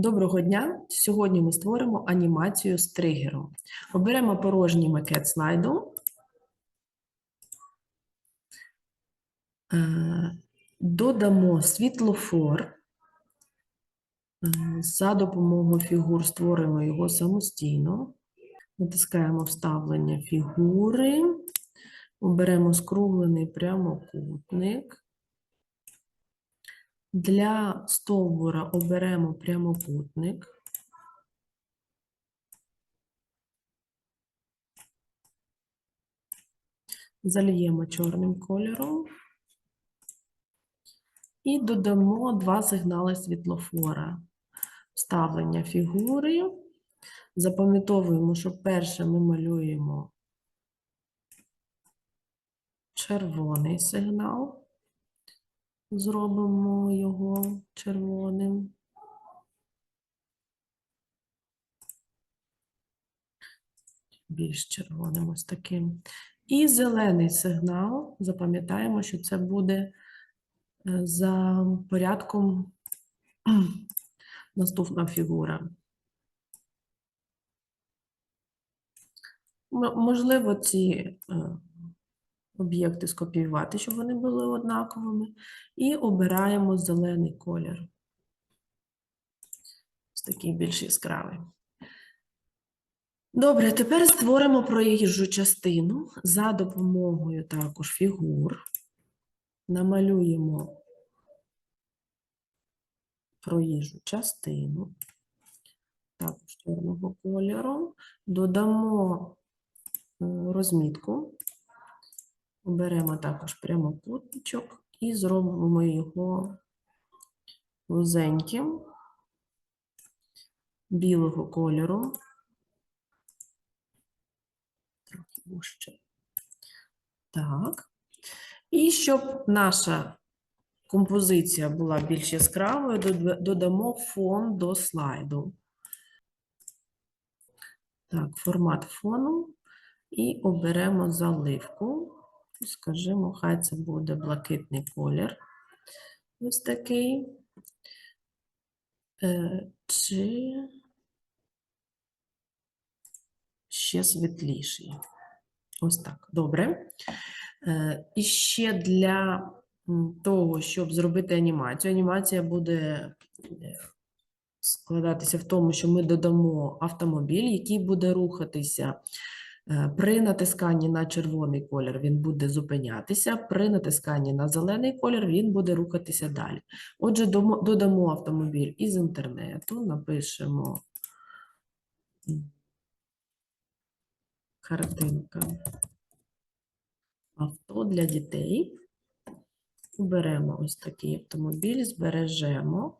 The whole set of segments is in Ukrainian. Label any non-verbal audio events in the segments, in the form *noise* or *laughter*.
Доброго дня! Сьогодні ми створимо анімацію з тригером. Оберемо порожній макет слайду. Е, Додамо світлофор. Е, За допомогою фігур створимо його самостійно. Натискаємо вставлення фігури. Оберемо скруглений прямокутник. Для стовбура оберемо прямокутник. Зальємо чорним кольором. І додамо два сигнали світлофора. Вставлення фігури. Запам'ятовуємо, що перше ми малюємо червоний сигнал. Зробимо його червоним. Більш червоним ось таким. І зелений сигнал. Запам'ятаємо, що це буде е, за порядком *clears throat* наступна фігура. Можливо, ці е, об'єкти скопіювати, щоб вони були однаковими, і обираємо зелений колір. Ось такий більш яскравий. Добре, тепер створимо проїжджу частину за допомогою також фігур. Намалюємо проїжджу частину, також чорного кольору, додамо е, розмітку. Оберемо також прямокутничок і зробимо його вузеньким, білого кольору. Трохи вужче. Так. І щоб наша композиція була більш яскравою, додамо фон до слайду. Так, формат фону. І оберемо заливку. Скажімо, хай це буде блакитний колір. Ось такий. Е, Чи ще світліший. Ось так. Добре. Е, І ще для того, щоб зробити анімацію, анімація буде е, складатися в тому, що ми додамо автомобіль, який буде рухатися. Е, При натисканні на червоний колір він буде зупинятися, при натисканні на зелений колір він буде рухатися далі. Отже, додамо автомобіль із інтернету, напишемо картинка авто для дітей. Оберемо ось такий автомобіль, збережемо.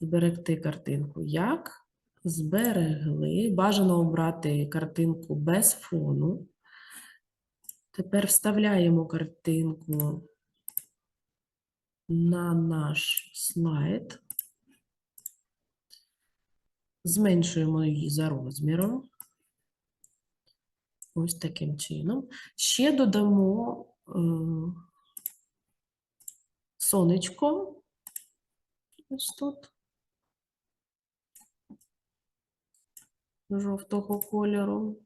Зберегти картинку як? Зберегли. Бажано обрати картинку без фону. Тепер вставляємо картинку на наш слайд. Зменшуємо її за розміром. Ось таким чином. Ще додамо е, сонечко. Ось тут. Жовтого кольору.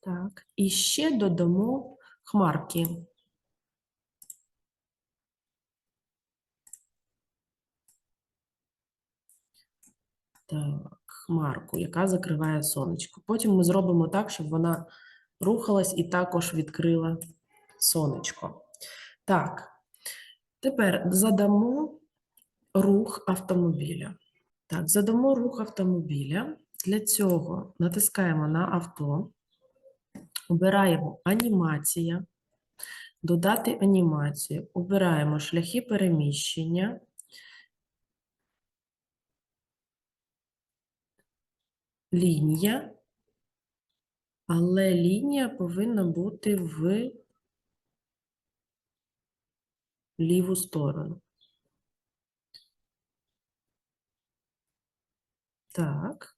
Так, і ще додамо хмарки. Так, хмарку, яка закриває сонечко. Потім ми зробимо так, щоб вона рухалась і також відкрила сонечко. Так, тепер задамо рух автомобіля. Так, задамо рух автомобіля. Для цього натискаємо на авто, обираємо анімація, додати анімацію, обираємо шляхи переміщення. лінія, але лінія повинна бути в ліву сторону. Так.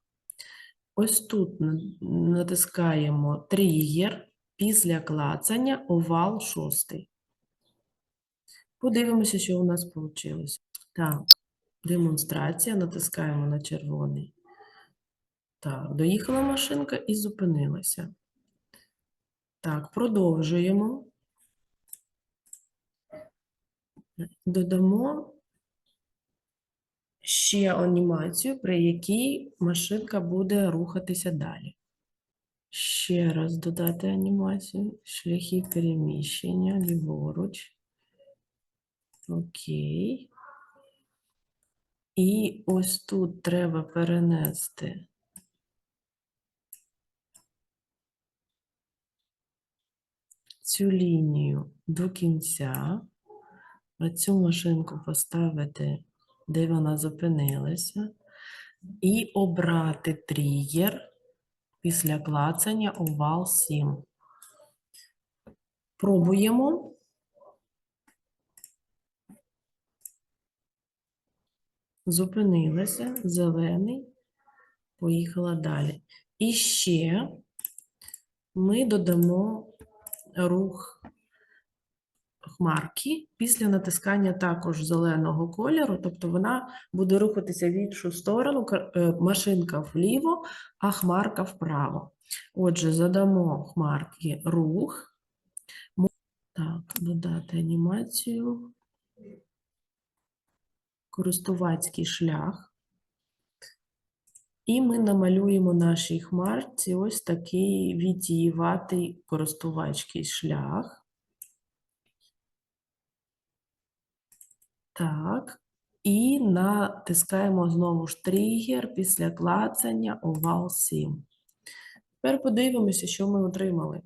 Ось тут натискаємо тригер, після клацання овал шостий. Подивимося, що у нас вийшло. Так. Демонстрація. Натискаємо на червоний. Так, доїхала машинка і зупинилася. Так, продовжуємо. Додамо ще анімацію, при якій машинка буде рухатися далі. Ще раз додати анімацію. Шляхи переміщення ліворуч. Окей. І ось тут треба перенести цю лінію до кінця, а цю машинку поставити, де вона зупинилася, і обрати тригер після клацання овал 7. Пробуємо. Зупинилася, зелений, поїхала далі. І ще ми додамо рух хмарки після натискання також зеленого кольору, тобто вона буде рухатися в іншу сторону, е, машинка вліво, а хмарка вправо. Отже, задамо хмарки рух. Так, додати анімацію. Користувацький шлях. І ми намалюємо нашій хмарці ось такий відтіюватий користувацький шлях. Так. І натискаємо знову ж тригер після клацання овал 7. Тепер подивимося, що ми отримали.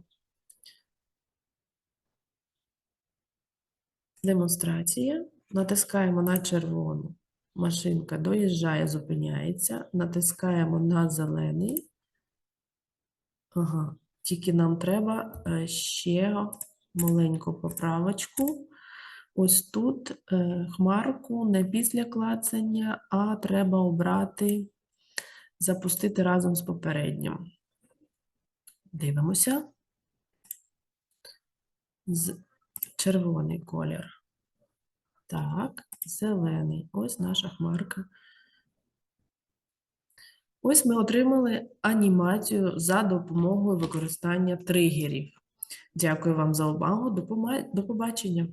Демонстрація. Натискаємо на червону. Машинка доїжджає, зупиняється. Натискаємо на зелений. Ага, тільки нам треба е, ще маленьку поправочку. Ось тут е, хмарку не після клацання, а треба обрати, запустити разом з попереднім. Дивимося. З червоний колір. Так, зелений. Ось наша хмарка. Ось ми отримали анімацію за допомогою використання тригерів. Дякую вам за увагу. До побачення.